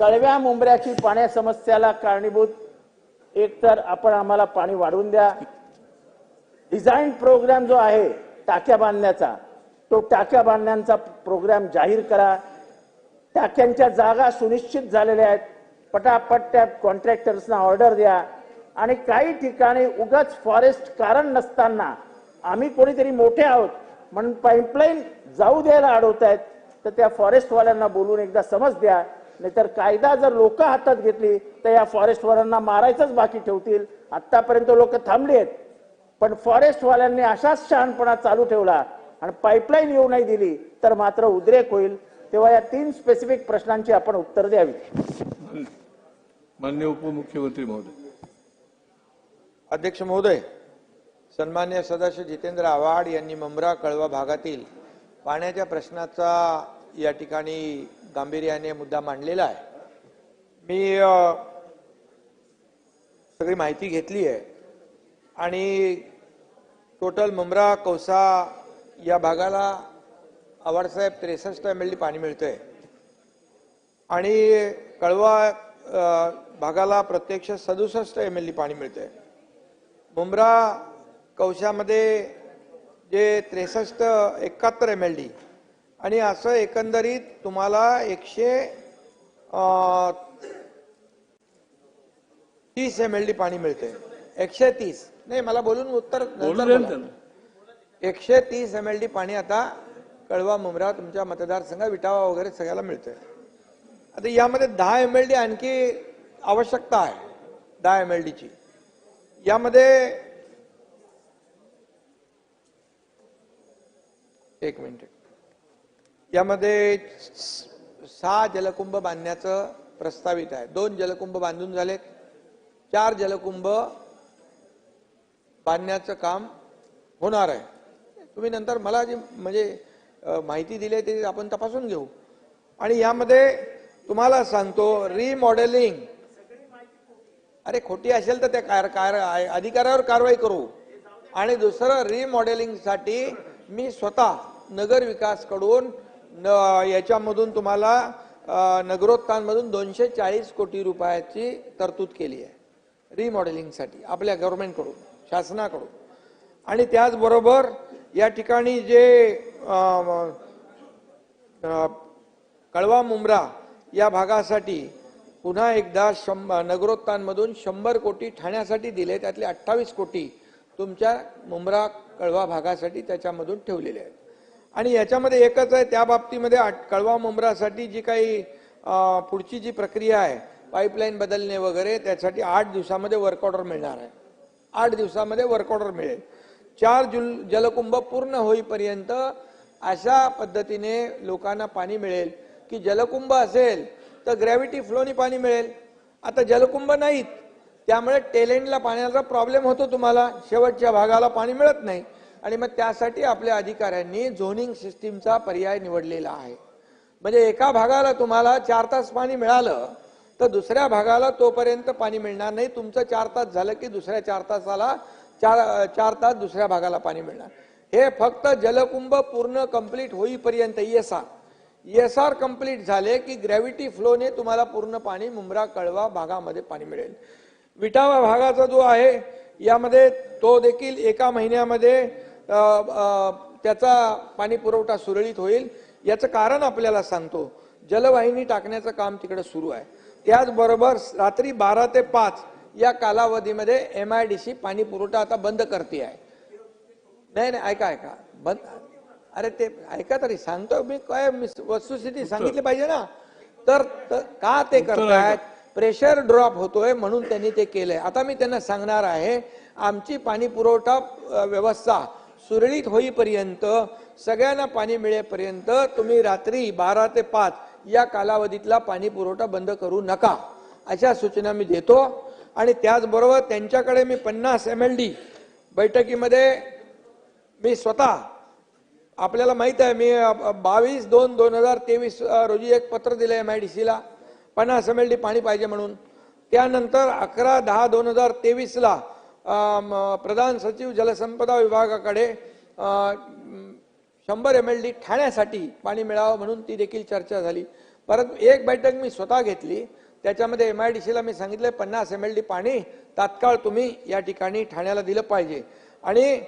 कळव्या मुंबऱ्याची पाण्या समस्याला कारणीभूत. एकतर आपण आम्हाला पाणी वाढवून द्या. डिझाईन प्रोग्राम जो आहे टाक्या बांधण्याचा तो टाक्या बांधण्याचा प्रोग्राम जाहीर करा. टाक्यांच्या जागा सुनिश्चित झालेल्या आहेत. पटापट त्या कॉन्ट्रॅक्टर्सना ऑर्डर द्या. आणि काही ठिकाणी उगाच फॉरेस्ट कारण नसताना आम्ही कोणीतरी मोठे आहोत म्हणून पाईपलाईन जाऊ द्यायला अडवत आहेत तर त्या फॉरेस्टवाल्यांना बोलून एकदा समज द्या. नाहीतर कायदा जर लोक हातात घेतली तर या फॉरेस्टवाल्यांना मारायचंच बाकी ठेवतील. आतापर्यंत लोक थांबली आहेत. पण फॉरेस्टवाल्यांनी असाच शहाणपणा चालू ठेवला आणि पाईपलाईन येऊ नाही दिली तर मात्र उद्रेक होईल. तेव्हा या तीन स्पेसिफिक प्रश्नांची आपण उत्तर द्यावी. मान्य उपमुख्यमंत्री महोदय. अध्यक्ष महोदय सन्मान्य सदस्य जितेंद्र आव्हाड यांनी मुंब्रा कळवा भागातील पाण्याच्या प्रश्नाचा या ठिकाणी गांभीर्याने मुद्दा मांडलेला आहे. मी सगळी माहिती घेतली आहे. आणि टोटल मुंब्रा कौसा या भागाला आवाडसाहेब त्रेसष्ट एम एल डी पाणी मिळतंय. आणि कळवा भागाला प्रत्यक्ष सदुसष्ट एम एल डी पाणी मिळतंय. मुंब्रा कौशामध्ये जे त्रेसष्ट एकाहत्तर एम एल डी आणि असं एकंदरीत तुम्हाला एकशे तीस एम एल डी पाणी मिळते. एकशे तीस. नाही मला बोलून उत्तर एकशे तीस एम एल डी पाणी आता कळवा मुंब्रा तुमच्या मतदारसंघात विटावा वगैरे सगळ्याला मिळतंय. आता यामध्ये दहा एम एल डी आणखी आवश्यकता आहे दहा एम एल डीची यामध्ये एक मिनिट. यामध्ये सहा जलकुंभ बांधण्याचं प्रस्तावित आहे. दोन जलकुंभ बांधून झालेत. चार जलकुंभ बांधण्याचं काम होणार आहे. तुम्ही नंतर मला जी म्हणजे माहिती दिली आहे ती आपण तपासून घेऊ. आणि यामध्ये तुम्हाला सांगतो रिमॉडेलिंग अरे खोटी असेल तर त्या कार कार अधिकाऱ्यावर कारवाई करू. आणि दुसरं रिमॉडेलिंगसाठी मी स्वतः नगर विकासकडून न- याच्यामधून तुम्हाला नगरोत्थानमधून दोनशे चाळीस कोटी रुपयाची तरतूद केली आहे. रिमॉडेलिंगसाठी आपल्या गव्हर्नमेंटकडून शासनाकडून. आणि त्याचबरोबर या ठिकाणी जे कळवा मुंब्रा या भागासाठी पुन्हा एकदा शंभर नगरोत्थानमधून शंभर कोटी ठाण्यासाठी दिले त्यातले अठ्ठावीस कोटी तुमच्या मुंब्रा कळवा भागासाठी त्याच्यामधून ठेवलेले आहेत. आणि याच्यामध्ये एकच आहे त्या बाबतीमध्ये कळवा मुंब्रासाठी जी काही पुढची जी प्रक्रिया आहे पाईपलाईन बदलणे वगैरे त्यासाठी आठ दिवसामध्ये वर्क ऑर्डर मिळणार आहे. आठ दिवसामध्ये वर्क ऑर्डर मिळेल. चार जुल जलकुंभ पूर्ण होईपर्यंत अशा पद्धतीने लोकांना पाणी मिळेल. की जलकुंभ असेल तर ग्रॅव्हिटी फ्लोनी पाणी मिळेल. आता जलकुंभ नाहीत त्यामुळे टेलेंटला पाण्याचा प्रॉब्लेम होतो तुम्हाला. शेवटच्या भागाला पाणी मिळत नाही. आणि मग त्यासाठी आपल्या अधिकाऱ्यांनी झोनिंग सिस्टीमचा पर्याय निवडलेला आहे. म्हणजे एका भागाला तुम्हाला चार तास पाणी मिळालं तर दुसऱ्या भागाला तोपर्यंत पाणी मिळणार नाही. तुमचं चार तास झालं की दुसऱ्या चार तासाला चार चार तास दुसऱ्या भागाला पाणी मिळणार. हे फक्त जलकुंभ पूर्ण कंप्लीट होईपर्यंत S R S R complete झाले की ग्रॅव्हिटी फ्लोने तुम्हाला पूर्ण पाणी मुंब्रा कळवा भागामध्ये पाणी मिळेल. विटावा भागाचा जो आहे यामध्ये तो देखील एका महिन्यामध्ये त्याचा पाणी पुरवठा सुरळीत होईल. याचं कारण आपल्याला सांगतो. जलवाहिनी टाकण्याचं काम तिकडे सुरू आहे. त्याचबरोबर रात्री बारा ते पाच या कालावधीमध्ये एम आय डी सी पाणी पुरवठा आता बंद करते आहे. नाही नाही ऐका ऐका. बंद अरे ते ऐका तरी सांगतो मी काय वस्तुस्थिती सांगितली पाहिजे ना. तर तर का ते करतायत? प्रेशर ड्रॉप होतोय म्हणून त्यांनी ते केलंय. आता मी त्यांना सांगणार आहे आमची पाणी पुरवठा व्यवस्था सुरळीत होईपर्यंत सगळ्यांना पाणी मिळेपर्यंत तुम्ही रात्री बारा ते पाच या कालावधीतला पाणी पुरवठा बंद करू नका अशा सूचना मी देतो. आणि त्याचबरोबर त्यांच्याकडे मी पन्नास एम एल डी बैठकीमध्ये मी स्वतः आपल्याला माहीत आहे मी बावीस दोन दोन हजार तेवीस रोजी एक पत्र दिलं एम आय डी सीला पन्नास एम एल डी पाणी पाहिजे म्हणून. त्यानंतर अकरा दहा दोन हजार तेवीसला प्रधान सचिव जलसंपदा विभागाकडे शंभर एम एल डी ठाण्यासाठी पाणी मिळावं म्हणून ती देखील चर्चा झाली परंतु एक बैठक मी स्वतः घेतली त्याच्यामध्ये एम आय डी सीला मी सांगितलं पन्नास एम एल डी पाणी तात्काळ तुम्ही या ठिकाणी ठाण्याला दिलं पाहिजे आणि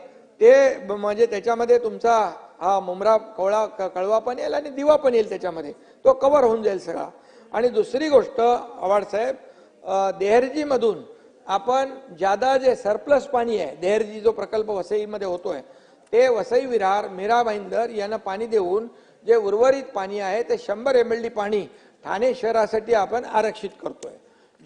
ते म्हणजे त्याच्यामध्ये तुमचा हा मुमरा कवळा क- कळवा पण येईल आणि दिवा पण येईल त्याच्यामध्ये तो कवर होऊन जाईल सगळा आणि दुसरी गोष्ट आवाडसाहेब देहरजीमधून आपण ज्यादा जे सरप्लस पाणी आहे देहरजी जो प्रकल्प वसईमध्ये होतोय ते वसई विरार मीरा भाईंदर यांना पाणी देऊन जे उर्वरित पाणी आहे ते शंभर एम एल डी पाणी ठाणे शहरासाठी आपण आरक्षित करतोय.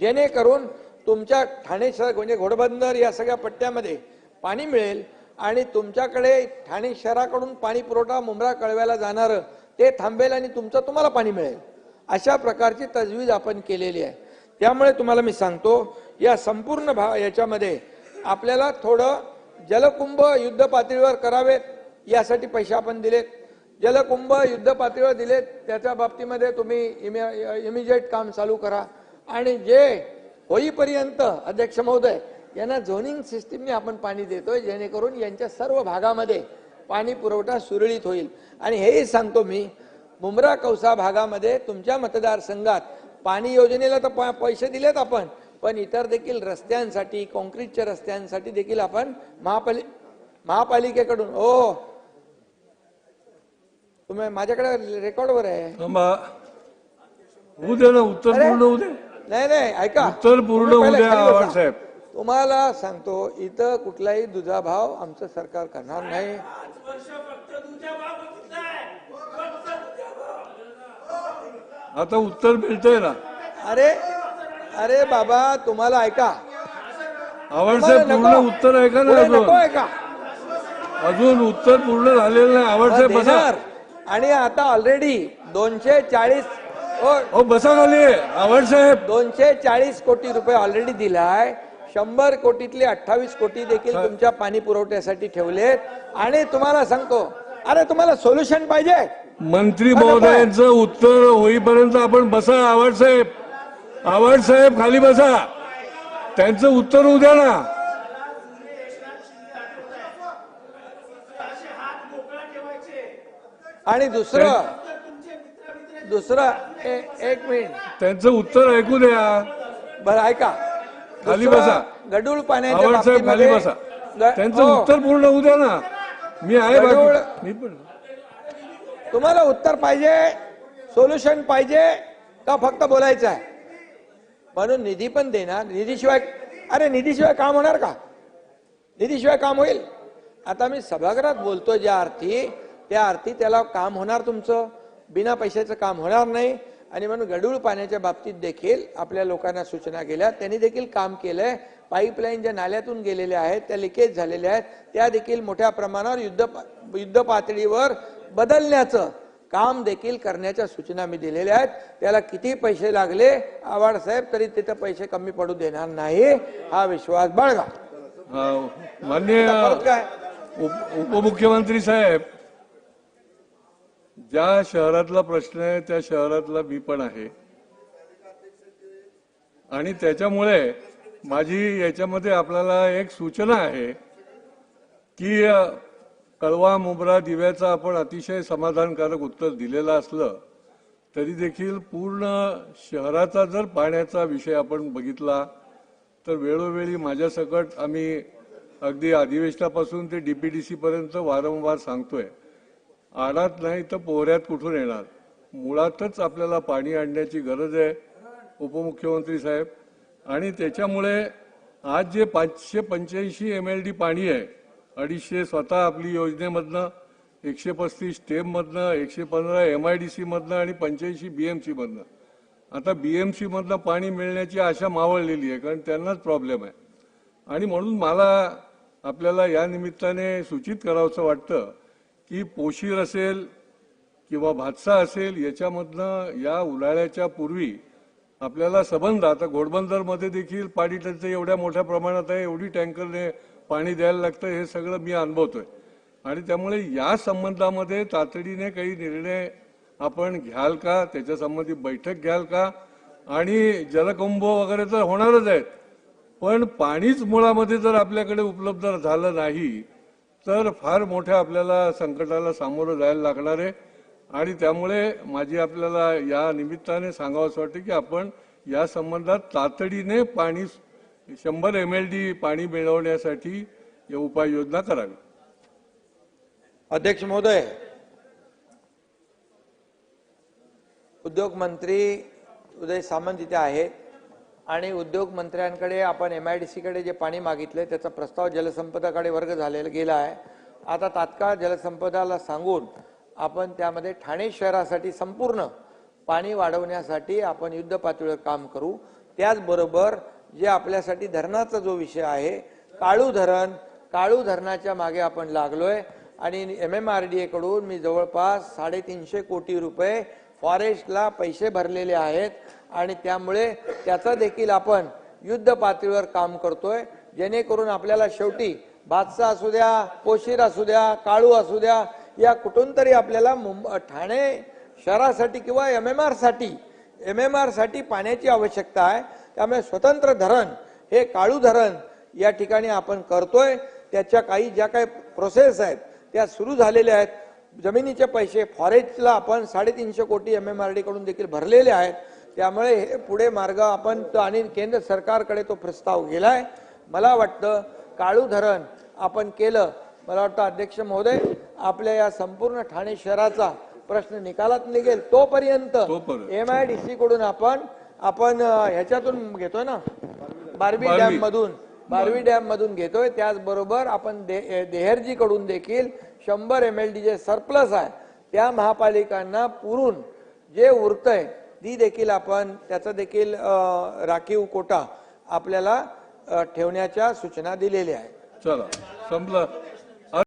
जेणेकरून तुमच्या ठाणे शहर म्हणजे घोडबंदर या सगळ्या पट्ट्यामध्ये पाणी मिळेल आणि तुमच्याकडे ठाणे शहराकडून पाणी पुरवठा मुंब्रा कळव्याला जाणारं ते थांबेल आणि तुमचं तुम्हाला पाणी मिळेल. अशा प्रकारची तजवीज आपण केलेली आहे. त्यामुळे तुम्हाला मी सांगतो या संपूर्ण भा याच्यामध्ये आपल्याला थोडं जलकुंभ युद्ध पातळीवर करावेत यासाठी पैसे आपण दिलेत. जलकुंभ युद्ध पातळीवर दिलेत त्याच्या बाबतीमध्ये तुम्ही इमिजिएट काम चालू करा. आणि जे होईपर्यंत अध्यक्ष महोदय यांना झोनिंग सिस्टीमने आपण पाणी देतोय जेणेकरून यांच्या सर्व भागामध्ये पाणी पुरवठा सुरळीत होईल. आणि हेही सांगतो मी मुंब्रा कौसा भागामध्ये तुमच्या मतदारसंघात पाणी योजनेला तर पैसे दिलेत आपण पण इतर देखील रस्त्यांसाठी कॉन्क्रीटच्या रस्त्यांसाठी देखील आपण महापालि महापालिकेकडून ओ तुम्ही माझ्याकडे रेकॉर्डवर आहे. दे ना उत्तर. पूर्ण होऊ दे. नाही नाही ऐका. उत्तर पूर्ण तुम्ही होऊ पहिले द्या, खाली बसा. आव्हाड साहेब. तुम्हाला सांगतो इथं कुठलाही दुजाभाव आमचं सरकार करणार नाही. आता उत्तर मिळतंय ना. अरे अरे बाबा तुम्हाला ऐका. आव्हाड तुम्हाला साहेब पूर्ण. उत्तर ऐका ना अजून. नको ऐका. अजून उत्तर पूर्ण झालेलं नाही. आव्हाड साहेब बसा आणि आता ऑलरेडी दोनशे चाळीस हो बसा खाली. आव्हाड साहेब. दोनशे चाळीस कोटी रुपये ऑलरेडी दिलाय. शंभर कोटीतले अठ्ठावीस कोटी देखील तुमच्या पाणी पुरवठ्यासाठी ठेवलेत. आणि तुम्हाला सांगतो अरे तुम्हाला सोल्युशन पाहिजे. मंत्री महोदयांचं उत्तर होईपर्यंत आपण बसा आव्हाड आव्हाड साहेब खाली बसा. त्यांचं उत्तर होऊ द्या ना. आणि दुसरं दुसरं एक मिनिट. त्यांचं उत्तर ऐकू द्या. बरं ऐका. खाली बसा. गडूळ पाण्याच्या आव्हाड साहेब खाली बाबतीमध्ये बसा. ग- त्यांचं हो. उत्तर पूर्ण होऊ द्या ना. मी आहे गडूळ- बाकी मी पण तुम्हाला उत्तर पाहिजे सोल्युशन पाहिजे का फक्त बोलायचं आहे? म्हणून निधी पण देणार. निधीशिवाय अरे निधीशिवाय काम होणार का? निधीशिवाय काम होईल? आता मी सभागृहात बोलतो ज्या अर्थी त्या अर्थी त्याला काम होणार तुमचं. बिना पैशाचं काम होणार नाही. आणि म्हणून गडूळ पाण्याच्या बाबतीत देखील आपल्या लोकांना सूचना केल्या. त्यांनी देखील काम केलंय. पाईपलाईन ज्या नाल्यातून गेलेल्या आहेत त्या लिकेज झालेल्या आहेत. त्या देखील मोठ्या प्रमाणावर युद्ध युद्ध पातळीवर बदलण्याचं काम देखील करण्याच्या सूचना मी दिलेल्या आहेत. त्याला किती पैसे लागले? आव्हाड साहेब तरी तिथे पैसे कमी पडू देणार नाही. हा विश्वास बाळगा. हा, उप- उपमुख्यमंत्री साहेब ज्या शहरातला प्रश्न आहे त्या शहरातला मी पण आहे. आणि त्याच्यामुळे माझी याच्यामध्ये आपल्याला एक सूचना आहे की कळवा मुबरा दिव्याचं आपण अतिशय समाधानकारक उत्तर दिलेलं असलं तरी देखील पूर्ण शहराचा जर पाण्याचा विषय आपण बघितला तर वेळोवेळी माझ्यासकट आम्ही अगदी अधिवेशनापासून ते डी पी डी सीपर्यंत वारंवार सांगतोय आडात नाही तर पोहऱ्यात कुठून येणार? मुळातच आपल्याला पाणी आणण्याची गरज आहे उपमुख्यमंत्री साहेब. आणि त्याच्यामुळे आज जे पाचशे पंच्याऐंशी एम एल डी पाणी आहे अडीचशे स्वतः आपली योजनेमधनं एकशे पस्तीस स्टेममधनं एकशे पंधरा एम आय डी सीमधनं आणि पंच्याऐंशी बी एम सीमधनं आता बी एम सीमधनं पाणी मिळण्याची आशा मावळलेली आहे कारण त्यांनाच प्रॉब्लेम आहे. आणि म्हणून मला आपल्याला या निमित्ताने सूचित करावंसं वाटतं की पोशीर असेल किंवा भातसा असेल याच्यामधनं या उन्हाळ्याच्या पूर्वी आपल्याला सबंध आता घोडबंदरमध्ये देखील पाणी टंचाई एवढ्या मोठ्या प्रमाणात आहे एवढी टँकरने पाणी द्यायला लागतं हे सगळं मी अनुभवतोय. आणि त्यामुळे या संबंधामध्ये तातडीने काही निर्णय आपण घ्याल का? त्याच्या संबंधी बैठक घ्याल का? आणि जलकुंभ वगैरे तर होणारच आहेत. पण पाणीच मुळामध्ये जर आपल्याकडे उपलब्ध झालं नाही तर फार मोठ्या आपल्याला संकटाला सामोरं जायला लागणार आहे. आणि त्यामुळे माझी आपल्याला या निमित्ताने सांगावं वाटतं की आपण या संबंधात तातडीने पाणी शंभर एम एल डी पाणी मिळवण्यासाठी उपाययोजना करावी. अध्यक्ष महोदय उद्योग मंत्री उदय सामंत इथे आहेत आणि उद्योग मंत्र्यांकडे आपण एम आय डी सीकडे जे पाणी मागितले त्याचा प्रस्ताव जलसंपदाकडे वर्ग झालेला गेला आहे. आता तात्काळ जलसंपदाला सांगून आपण त्यामध्ये ठाणे शहरासाठी संपूर्ण पाणी वाढवण्यासाठी आपण युद्ध पातळीवर काम करू. त्याचबरोबर जे आपल्यासाठी धरणाचा जो विषय आहे काळू धरण काळू धरणाच्या मागे आपण लागलोय आणि M M R D A कडून मी जवळपास साडेतीनशे कोटी रुपये फॉरेस्टला पैसे भरलेले आहेत आणि त्यामुळे त्याचा देखील आपण युद्ध पातळीवर काम करतोय. जेणेकरून आपल्याला शेवटी बादशाह असू द्या कोशीर असू द्या काळू असू द्या या कुठून तरी आपल्याला मुंब ठाणे शहरासाठी किंवा एम एम आरसाठी एम एम आरसाठी पाण्याची आवश्यकता आहे. त्यामुळे स्वतंत्र धरण हे काळू धरण या ठिकाणी आपण करतोय. त्याच्या काही ज्या काही प्रोसेस आहेत त्या सुरू झालेल्या आहेत. जमिनीचे पैसे फॉरेस्टला आपण साडेतीनशे कोटी एम एम आर डी कडून देखील भरलेले आहेत. त्यामुळे हे पुढे मार्ग आपण आणि केंद्र सरकारकडे तो प्रस्ताव गेलाय. मला वाटतं काळू धरण आपण केलं मला वाटतं अध्यक्ष महोदय आपल्या या संपूर्ण ठाणे शहराचा प्रश्न निकालात निघेल. तोपर्यंत तोपर्यंत. एम आय डी सी कडून आपण आपण ह्याच्यातून घेतोय ना? Barbie Barbie. डॅम मधून बारवी डॅम मधून घेतोय. त्याचबरोबर आपण देहरजी कडून देखील शंभर एम एल डी जे सरप्लस आहे त्या महापालिकांना पुरून जे उरतंय ती देखील आपण त्याचा देखील राखीव कोटा आपल्याला ठेवण्याच्या सूचना दिलेल्या आहेत. चला. संपलं.